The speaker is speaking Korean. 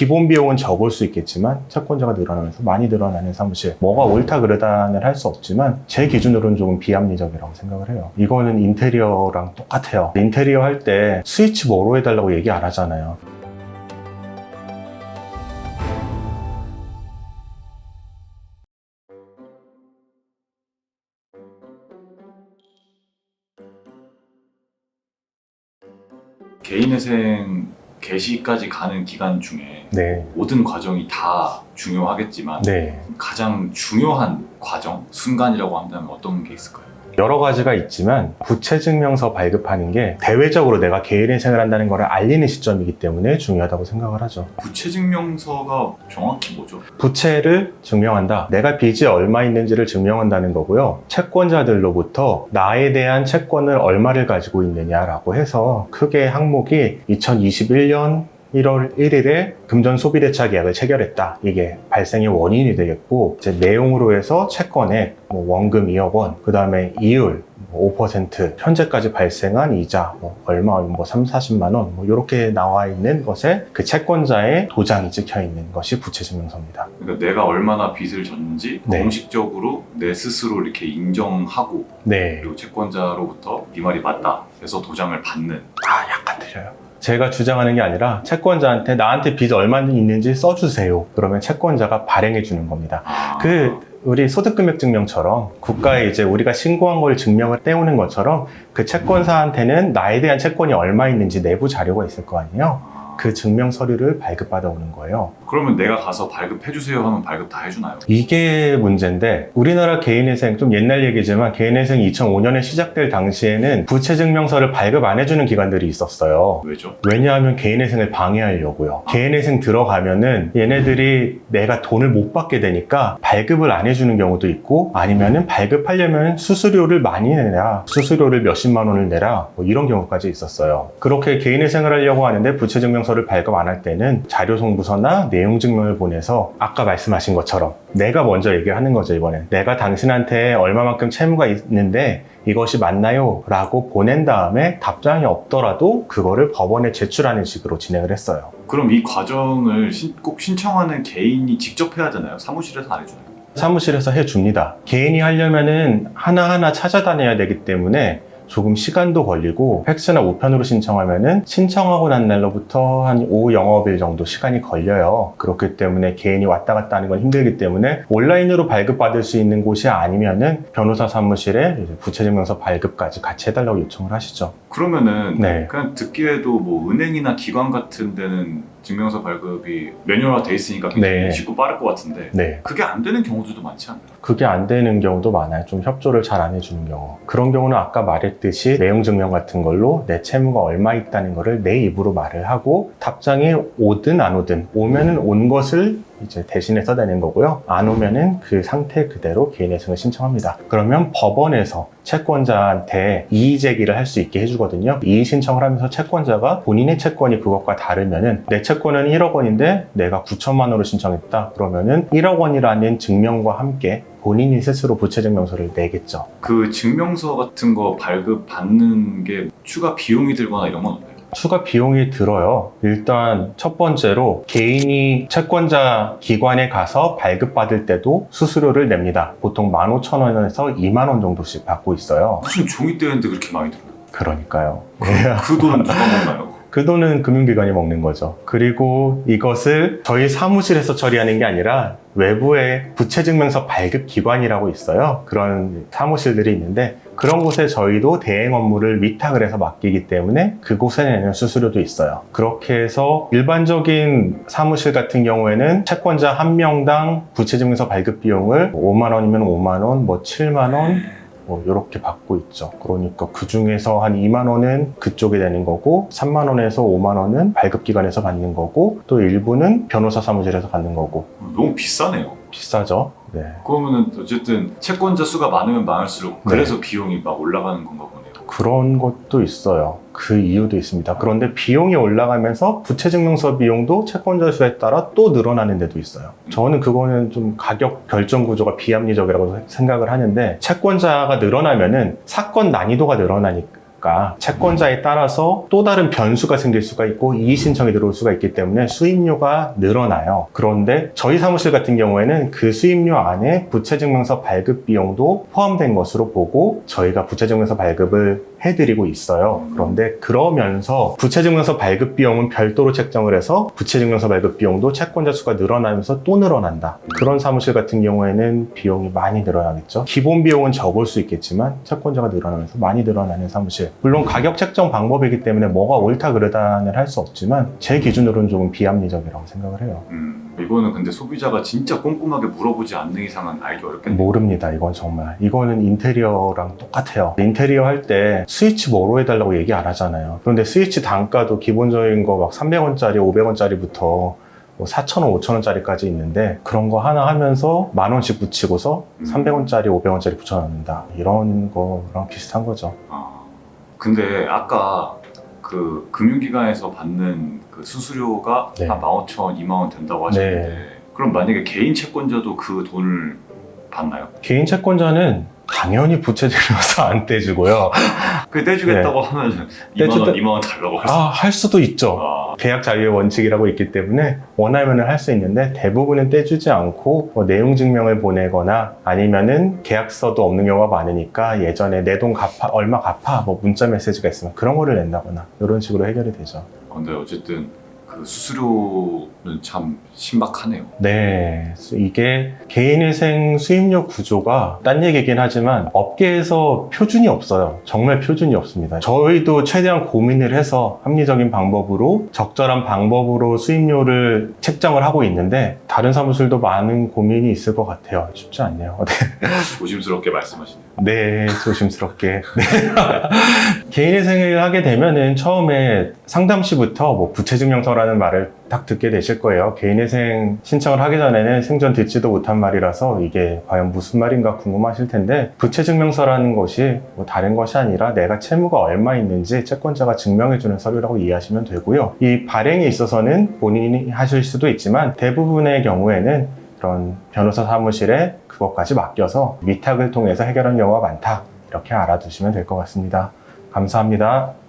기본 비용은 적을 수 있겠지만 채권자가 늘어나면서 많이 늘어나는 사무실 뭐가 옳다 그르다는 할 수 없지만 제 기준으로는 조금 비합리적이라고 생각을 해요. 이거는 인테리어랑 똑같아요. 인테리어 할 때 스위치 뭐로 해달라고 얘기 안 하잖아요. 개인회생 개시까지 가는 기간 중에 네, 모든 과정이 다 중요하겠지만 네. 가장 중요한 과정, 순간이라고 한다면 어떤 게 있을까요? 여러 가지가 있지만 부채 증명서 발급하는 게 대외적으로 내가 개인회생을 한다는 것을 알리는 시점이기 때문에 중요하다고 생각을 하죠. 부채증명서가 정확히 뭐죠? 부채를 증명한다. 내가 빚이 얼마 있는지를 증명한다는 거고요. 채권자들로부터 나에 대한 채권을 얼마를 가지고 있느냐라고 해서 크게 항목이 2021년 1월 1일에 금전 소비대차 계약을 체결했다. 이게 발생의 원인이 되겠고, 이제 내용으로 해서 채권액, 뭐 원금 2억 원, 그 다음에 이율, 뭐5%, 현재까지 발생한 이자, 뭐 얼마, 뭐 3, 40만 원, 뭐 이렇게 나와 있는 것에 그 채권자의 도장이 찍혀 있는 것이 부채 증명서입니다. 그러니까 내가 얼마나 빚을 졌는지 네. 공식적으로 내 스스로 이렇게 인정하고 네. 그리고 채권자로부터 네 말이 맞다 해서 도장을 받는 아, 약간 틀려요. 제가 주장하는 게 아니라 채권자한테 나한테 빚 얼마 있는지 써주세요. 그러면 채권자가 발행해 주는 겁니다. 아, 그 우리 소득금액증명처럼 국가에 이제 우리가 신고한 걸 증명을 떼우는 것처럼 그 채권사한테는 나에 대한 채권이 얼마 있는지 내부 자료가 있을 거 아니에요. 아, 그 증명 서류를 발급받아 오는 거예요. 그러면 내가 가서 발급해주세요 하면 발급 다 해주나요? 이게 문제인데 우리나라 개인회생 좀 옛날 얘기지만 개인회생이 2005년에 시작될 당시에는 부채증명서를 발급 안 해주는 기관들이 있었어요. 왜죠? 왜냐하면 개인회생을 방해하려고요. 개인회생 들어가면은 얘네들이 내가 돈을 못 받게 되니까 발급을 안 해주는 경우도 있고 아니면은 발급하려면 수수료를 많이 내라. 수수료를 몇십만 원을 내라. 뭐 이런 경우까지 있었어요. 그렇게 개인회생을 하려고 하는데 부채증명서를 발급 안 할 때는 자료송부서나 내용 증명을 보내서 아까 말씀하신 것처럼 내가 먼저 얘기를 하는 거죠, 이번엔. 내가 당신한테 얼마만큼 채무가 있는데 이것이 맞나요? 라고 보낸 다음에 답장이 없더라도 그거를 법원에 제출하는 식으로 진행을 했어요. 그럼 이 과정을 신- 꼭 신청하는 개인이 직접 해야 되나요? 사무실에서 안 해주나요? 사무실에서 해줍니다. 개인이 하려면은 하나하나 찾아다녀야 되기 때문에 조금 시간도 걸리고 팩스나 우편으로 신청하면은 신청하고 난 날로부터 한 오후 영업일 정도 시간이 걸려요. 그렇기 때문에 개인이 왔다 갔다 하는 건 힘들기 때문에 온라인으로 발급받을 수 있는 곳이 아니면은 변호사 사무실에 부채증명서 발급까지 같이 해달라고 요청을 하시죠. 그러면은 네. 그냥 듣기에도 뭐 은행이나 기관 같은 데는 증명서 발급이 매뉴얼화 돼 있으니까 굉장히 네. 쉽고 빠를 것 같은데 네. 그게 안 되는 경우들도 많지 않나요? 그게 안 되는 경우도 많아요. 좀 협조를 잘 안 해주는 경우. 그런 경우는 아까 말했듯이 내용 증명 같은 걸로 내 채무가 얼마 있다는 거를 내 입으로 말을 하고 답장이 오든 안 오든 오면은 온 것을 이제 대신해서 내는 거고요. 안 오면은 그 상태 그대로 개인회생을 신청합니다. 그러면 법원에서 채권자한테 이의 제기를 할 수 있게 해주거든요. 이의 신청을 하면서 채권자가 본인의 채권이 그것과 다르면은 내 채권은 1억 원인데 내가 9천만 원으로 신청했다. 그러면은 1억 원이라는 증명과 함께 본인이 스스로 부채증명서를 내겠죠. 그 증명서 같은 거 발급 받는 게 추가 비용이 들거나 이런 건 없나요? 추가 비용이 들어요. 일단 첫 번째로 개인이 채권자 기관에 가서 발급받을 때도 수수료를 냅니다. 보통 15,000원에서 2만 원 정도씩 받고 있어요. 무슨 종이 떼는데 그렇게 많이 들어요? 그러니까요. 그돈 누가 먹나요? 그 돈은 금융기관이 먹는 거죠. 그리고 이것을 저희 사무실에서 처리하는 게 아니라 외부에 부채증명서 발급 기관이라고 있어요. 그런 사무실들이 있는데 그런 곳에 저희도 대행 업무를 위탁을 해서 맡기기 때문에 그곳에 내는 수수료도 있어요. 그렇게 해서 일반적인 사무실 같은 경우에는 채권자 한 명당 부채증명서 발급 비용을 5만 원이면 5만 원, 뭐 7만 원, 뭐 이렇게 받고 있죠. 그러니까 그 중에서 한 2만 원은 그쪽에 내는 거고 3만 원에서 5만 원은 발급 기관에서 받는 거고 또 일부는 변호사 사무실에서 받는 거고 너무 비싸네요. 비싸죠. 네. 그러면은 어쨌든 채권자 수가 많으면 많을수록 네. 그래서 비용이 막 올라가는 건가 보네요. 그런 것도 있어요. 그 이유도 있습니다. 그런데 비용이 올라가면서 부채증명서 비용도 채권자 수에 따라 또 늘어나는 데도 있어요. 저는 그거는 좀 가격 결정 구조가 비합리적이라고 생각을 하는데 채권자가 늘어나면은 사건 난이도가 늘어나니 할까? 채권자에 따라서 또 다른 변수가 생길 수가 있고 이의 신청이 들어올 수가 있기 때문에 수임료가 늘어나요. 그런데 저희 사무실 같은 경우에는 그 수임료 안에 부채증명서 발급 비용도 포함된 것으로 보고 저희가 부채증명서 발급을 해드리고 있어요. 그런데 그러면서 부채증명서 발급 비용은 별도로 책정을 해서 부채증명서 발급 비용도 채권자 수가 늘어나면서 또 늘어난다. 그런 사무실 같은 경우에는 비용이 많이 늘어나겠죠. 기본 비용은 적을 수 있겠지만 채권자가 늘어나면서 많이 늘어나는 사무실. 물론 가격 책정 방법이기 때문에 뭐가 옳다 그르다는 할수 없지만 제 기준으로는 조금 비합리적이라고 생각을 해요. 음, 이거는 근데 소비자가 진짜 꼼꼼하게 물어보지 않는 이상은 알기 어렵겠네요. 모릅니다. 이건 정말. 이거는 인테리어랑 똑같아요. 인테리어 할 때 스위치 뭐로 해달라고 얘기 안 하잖아요. 그런데 스위치 단가도 기본적인 거 막 300원짜리, 500원짜리부터 뭐 4,000원, 5,000원짜리까지 있는데 그런 거 하나 하면서 만 원씩 붙이고서 음. 300원짜리, 500원짜리 붙여넣는다. 이런 거랑 비슷한 거죠. 아, 근데 아까 그 금융기관에서 받는 그 수수료가 네. 한 15,000원, 2만원 된다고 하셨는데 네. 그럼 만약에 개인 채권자도 그 돈을 받나요? 개인 채권자는 당연히 부채질러서 안 떼주고요. 그 떼주겠다고 하면 2만원, 떼주다- 2만 원 달라고 할 수... 아, 할 수도 있죠. 아, 계약 자유의 원칙이라고 있기 때문에 원하면 할수 있는데 대부분은 떼주지 않고 뭐 내용 증명을 보내거나 아니면은 계약서도 없는 경우가 많으니까 예전에 내 돈 갚아 얼마 갚아 뭐 문자 메시지가 있으면 그런 거를 낸다거나 이런 식으로 해결이 되죠. 근데 어쨌든 그 수수료는 참 신박하네요. 네, 이게 개인회생 수임료 구조가 딴 얘기긴 하지만 업계에서 표준이 없어요. 정말 표준이 없습니다. 저희도 최대한 고민을 해서 합리적인 방법으로 적절한 방법으로 수임료를 책정을 하고 있는데 다른 사무실도 많은 고민이 있을 것 같아요. 쉽지 않네요. 조심스럽게 말씀하시네요. 네, 조심스럽게. 네. 개인회생을 하게 되면은 처음에 상담 시부터 뭐 부채증명서라는 말을 딱 듣게 되실 거예요. 개인회생 신청을 하기 전에는 생전 듣지도 못한 말이라서 이게 과연 무슨 말인가 궁금하실 텐데 부채증명서라는 것이 뭐 다른 것이 아니라 내가 채무가 얼마 있는지 채권자가 증명해주는 서류라고 이해하시면 되고요. 이 발행에 있어서는 본인이 하실 수도 있지만 대부분의 경우에는 그런 변호사 사무실에 그것까지 맡겨서 위탁을 통해서 해결하는 경우가 많다. 이렇게 알아두시면 될 것 같습니다. 감사합니다.